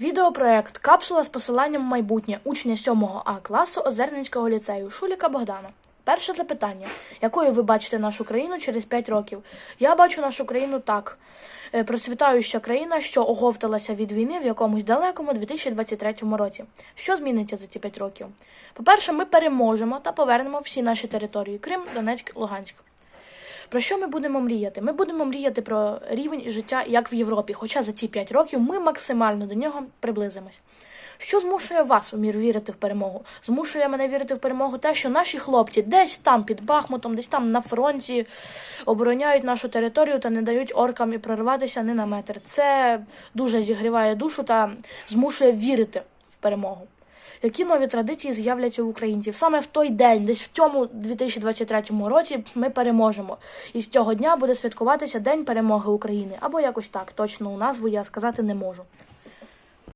Відеопроект Капсула з посиланням в майбутнє учня 7 А класу Озерненського ліцею Шуліка Богдана. Перше запитання: якою ви бачите нашу країну через 5 років? Я бачу нашу країну так: Е, процвітаюча країна, що оговталася від війни в якомусь далекому 2023 році. Що зміниться за ці 5 років? По-перше, ми переможемо та повернемо всі наші території: Крим, Донецьк, Луганськ. Про що ми будемо мріяти? Ми будемо мріяти про рівень життя як в Європі, хоча за ці 5 років ми максимально до нього приблизимось. Що змушує вас у мір вірити в перемогу? Змушує мене вірити в перемогу те, що наші хлопці десь там під Бахмутом, десь там на фронті обороняють нашу територію та не дають оркам і прорватися не на метр. Це дуже зігріває душу та змушує вірити в перемогу. Які нові традиції з'являться у українців? Саме в той день, десь в цьому 2023 році, ми переможемо. І з цього дня буде святкуватися День перемоги України. Або якось так. Точно у назву я сказати не можу.